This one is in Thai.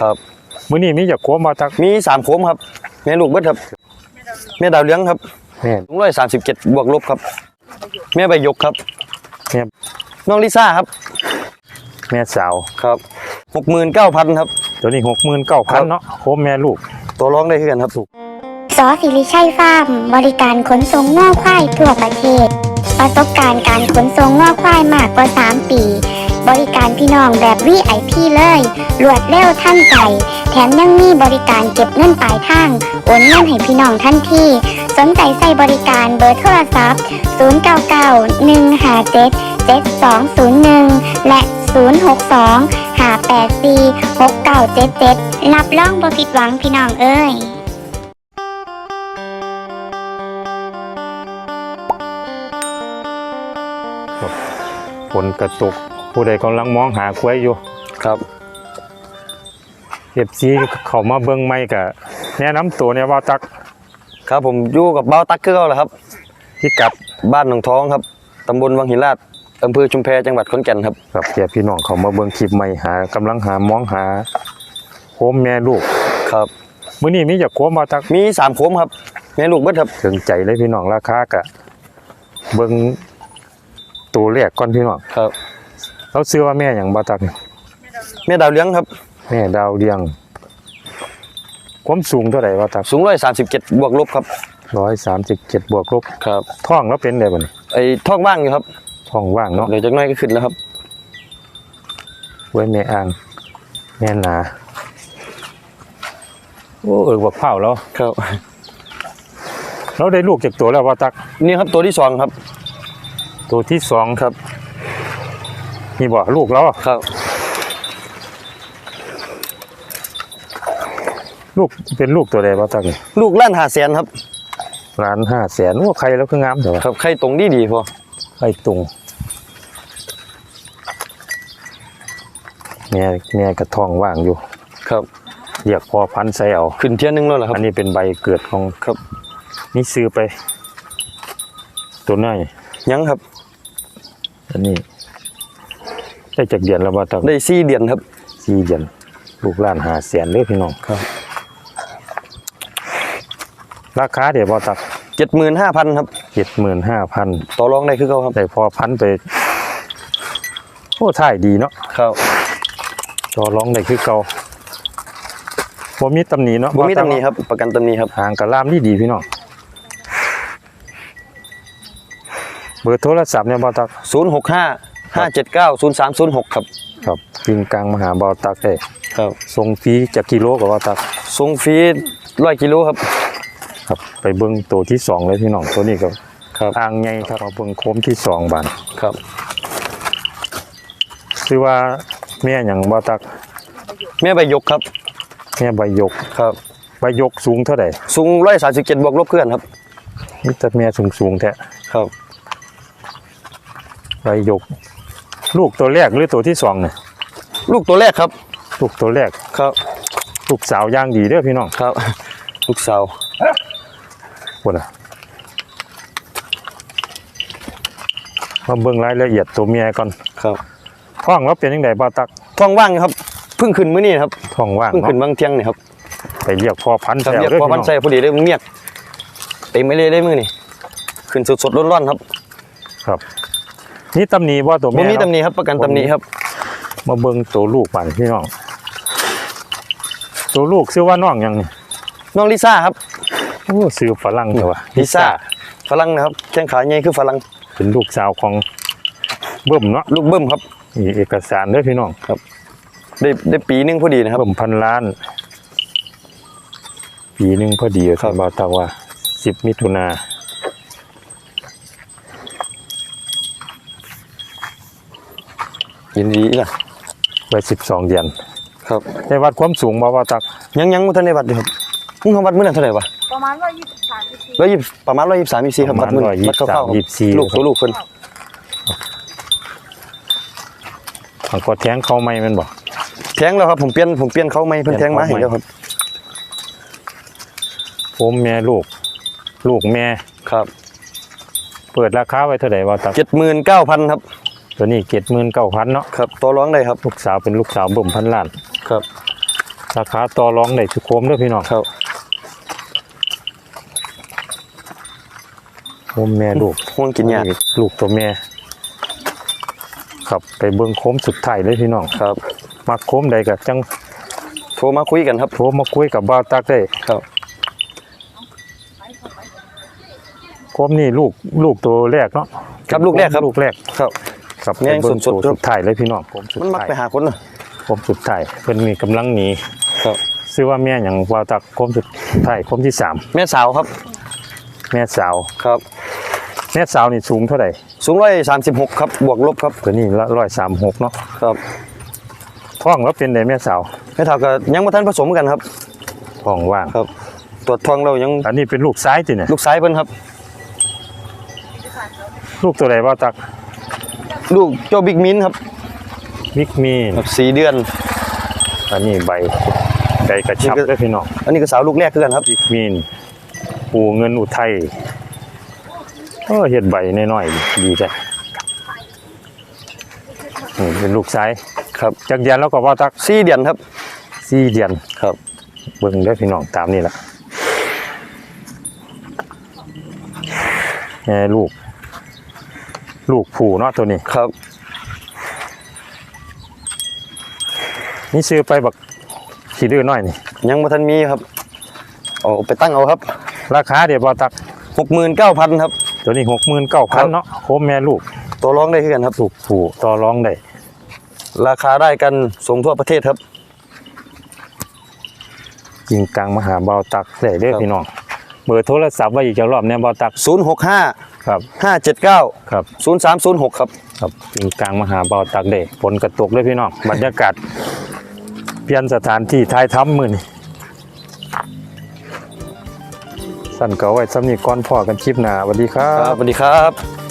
ครับมื้อนี้มีจากโคมมาตักมีสามโคมครับแม่ลูกเบิดครับแม่ดาวเลี้ยงครับแม่สูงร้อยสามสิบเจ็ดบวกลบครับ แม่ใบหยกครับแม่น้องลิซ่าครับ แม่สาวครับหกหมื่นเก้าพันครับตัวนี้ครับ69,000เนาะโคมแม่ลูก ตัวร้องได้ขึ้นกันครับสอสิริชัยฟาร์มบริการขนส่งง่อควายทั่วประเทศ ประสบการณ์การขนส่งง่อควายมากกว่า 3 ปี บริการพี่น้องแบบวีไอพีเลย รวดเร็วทันใจ แถมยังมีบริการเก็บเงินปลายทาง โอนเงินให้พี่น้องทันที สนใจใส่บริการเบอร์โทรศัพท์ 099 157 7201 และ 062 584 6977 รับรองบ่ผิดหวังพี่น้องเอ้ยฝนกระตก ผู้ใดกำลังมองหาควายอยู่ครับ FC เข้ามาเบิ่งใหม่ก็แนะนำตัวเนี่ยว่าตักครับผมอยู่กับเบ้าตักคือเขาแหละครับพิกัดบ้านหนองท้องครับตำบลวังหินลาดอำเภอชุมแพจังหวัดขอนแก่นครับกับแก่พี่น้องเข้ามาเบิ่งคลิปใหม่หากำลังหามองหาโคมแม่ลูกครับมื้อนี้มีจากโคมมาตักมีสามโคมครับแม่ลูกเบิดครับถึงใจเลยพี่น้องราคากะเบิ่งตัวแรกก่อนพี่น้องครับ เราซื้อว่าแม่หยังบ่ตักนี่แม่ดาวเลี้ยงครับ แม่ดาวเรียง ความสูงเท่าไหร่ว่าตักสูงร้อยสามสิบเจ็ดบวกลบครับ137บวกลบครับท้องแล้วเป็นได้บ่นี่ไอ้ท้องว่างอยู่ครับท้องว่างเนาะเดี๋ยวจากหน้อยก็ขึ้นแล้วครับไว้แม่อ่างแม่นาโอ้เออบักเผาแล้วครับเราได้ลูกจากตัวแล้วว่าตัก นี่ครับตัวที่สองครับ ตัวที่สองครับ นี่บ่ลูกเราครับ ลูกเป็นลูกตัวใดว่าตักนี่ลูกล้านหาแสนครับล้านห้าแสนโอ้ใครแล้วคืองามเถอะวะครับใครตรงดีดีพอไอ้ตุงแม่แม่กระท้องว่างอยู่ ครับเรียกพอพันธุ์ใส่เอาขึ้นเทียนหนึงแล้วเหรอครัอับนนี้เป็นใบเกิดของครับ นี่ซื้อไป ตัวน้อยยังครับ อันนี้ ได้จากเดือนแล้วว่าตั้งได้สี่เดือนครับสี่เดือนลูกหล้านหาแสนเลยพี่น้องครับ ราคาเดี๋ยวบ่ตักเจ็ดหมื่นห้าพันครับเจ็ดหมื่นห้าพันต่อรองได้คือเขาครับได้พอพันธุ์ไปโอ้ท่ายดีเนาะครับต่อร้องได้คือเก่าบ่มีตำหนิเนาะบ่มีตำหนิครับ ประกันตำหนิครับหางกระลามดีดีพี่น้องเบอร์โทรศัพท์เนี่ยบ่ตักศูนย์หกห้า ห้าเจ็ดเก้าศูนย์สามศูนย์หกครับ ครับยิงกลางมหาบอตักได้ครับส่งฟรีจากกิโลกับว่าตักส่งฟรีร้อยกิโลครับ ครับ ไปเบิ้งตัวที่สองเลยพี่น้องตัวนี้ก็ครับอ่างไงครับเอาเบิ้งโคมที่สองบานครับคือว่าแม่อย่างบ่ตัก แม่ใบหยกครับ แม่ใบยกครับใบยกสูงเท่าไหร่สูงร้อยสามสิบเจ็ดบวกลบเพื่อนครับมีแต่แม่สูงสูงๆแท้ครับ ใบยก ลูกตัวแรกหรือตัวที่สองเนี่ยลูกตัวแรกครับ ลูกตัวแรกครับ ลูกสาวย่างดีเด้อพี่น้องครับ ลูกสาวพุ่นน่ะมาเบิ่งรายละเอียดตัวเมียก่อนครับท้องว่าเป็นยังไงบ่ตักท้องว่างอยู่ครับเพิ่งขึ้นมื้อนี้ครับท้องว่างเพิ่งขึ้นเนาะบางเที่ยงนี่ครับไปเรียกพ่อพันธุ์ครับแถวเรียกเด้อพอพี่พันน้องใส่พอดีเลยเมียกเต็มไม่เลยได้มื้อนี่ขึ้นสดๆร้อนๆครับ ครับ นี่ตำหนิว่าตัวบ่แม่มีเนาะตำหนิครับประกันตำหนิครับ มาเบิ่งตัวลูกป่านพี่น้อง ตัวลูกชื่อว่าน้องหยังนี่น้องลิซ่าครับโอ้ชื่อฝรั่งเถอะวะลิซ่าฝรั่งนะครับแข้งขาใหญ่คือฝรั่งเป็นลูกสาวของเบิ่มเนาะลูกเบิ้มครับมีเอกสารเด้วยพี่น้องได้ได้ปีหนึงพอดีนะครับเบิ่มพันล้าน ปีหนึงพอดีครับบ่าวตาว่าสิบมิถุนา ยินดีล่ะไว้สิบสองเดือนครับได้วัดความสูงบ่าวตายังยังบ่ทันได้วัดอยู่ครับมึงเขาวัดมื้อนั้นเท่าไหร่วะประมาณว่ายี่สิบสามสิบสี่ร้อยยี่สิบประมาณร้อยยี่สิบสามยี่สิบสี่ครับประวัมาดณมื้อร้อยวัดยี่สิบสามคร่าวๆยี่สิบสี่ลูกตัวลูกเพิ่นอังกอแทงเข้าไม่แมันบ่แทงแล้วครับผมเปลี่ยนผมเปลี่ยนเขาไหมเพิ่นแทงมาให้แล้วครับ ผมแม่ลูก ลูกแม่ครับ เปิดราคาไว้เท่าไหร่บ่าวตาเจ็ดหมื่นเก้าพันครับ ตัวนี้เจ็ดหมื่นเก้าพันเนาะครับต่อรองได้ครับลูกสาวเป็นลูกสาวเบิ่มพันล้านครับ ราคาต่อรองได้ทุกโคมเด้อพี่น้องครับโคมแม่ลูกห่วงกินยากลูกตัวแม่ครับไปเบิ่งโคมสุดท้ายเลยพี่น้องครับมักโคมใดก็จังโทรมาคุยกันครับโทรมาคุยกับบ่าวตักได้ครับโคมนี่ลูกลูกตัวแรกเนาะครับลูกแรกครับลูกแรกครับ ครับแม่งไปเบิ่งสดๆตัวสุดท้ายเลยพี่น้องโคมสุดมันมักท้ายไปหาคนน่ะโคมสุดท้ายเพิ่นมีกำลังหนีครับชื่อว่าแม่หยังบ่าวตักโคมสุดท้ายโคมที่สามแม่สาวครับ แม่สาวครับแม่สาวนี่สูงเท่าไหร่สูงร้อยสามสิบหกครับบวกลบครับตัวนี้ละ136เนาะครับท้องแล้วเป็นไดแม่สาวแม่เท่ากับยังบ่ทันผสมกันครับท้องว่างครับตรวจทองเรายังอันนี้เป็นลูกซ้ายติเนี่ยลูกซ้ายเพิ่นครับ ลูกตัวใดบ่าวตัก ลูกเจ้าบิ๊กมินครับมิกมีครับสี่เดือน อันนี้ใบใบกระชับนี่ก็เด้อพี่น้องอันนี้ก็สาวลูกแรกคือกันครับมิกมีนปูเงินอุทัยเออเฮ็ดใบน้อยๆดีจ้ะนี่เป็นลูกซ้ายครับจักเดียนแล้วก็บ่าวตักสี่เดือนครับสี่เดือนครับ เบิ่งเด้อพี่น้องตามนี่ล่ะแม่ลูก ลูกผู้เนาะตัวนี้ครับ นี่ซื้อไปบักขี้ดื้อน้อยนี่ ยังบ่ทันมีครับเอาไปตั้งเอาครับราคาเดี๋ยวบ่ตักหกหมื่นเก้าพันครับ ตัวนี้หกหมื่นเก้าครัพันบเนาะโคมแม่ลูกตัวร้องได้คือกันครับลูกผู้ต่อรองได้ราคาได้กันส่งทั่วประเทศครับยิงกลางมหาเบาตักได้เด้อครับพี่น้อง เบอร์โทรศัพท์ไว้อีกจะรอบเนี่ยเบาตัก065ครับ579ครับ0306ครับครับยิงกลางมหาเบาตักได้ฝนกระตกเลยพี่น้องบรรยากาศ เปลี่ยนสถานที่ท้ายถ้ำมือนี่สั่นเก่าไว้สำนีก่อนพ่อกันคลิปหน้าสวัสดีครัครับบสวัสดีครับ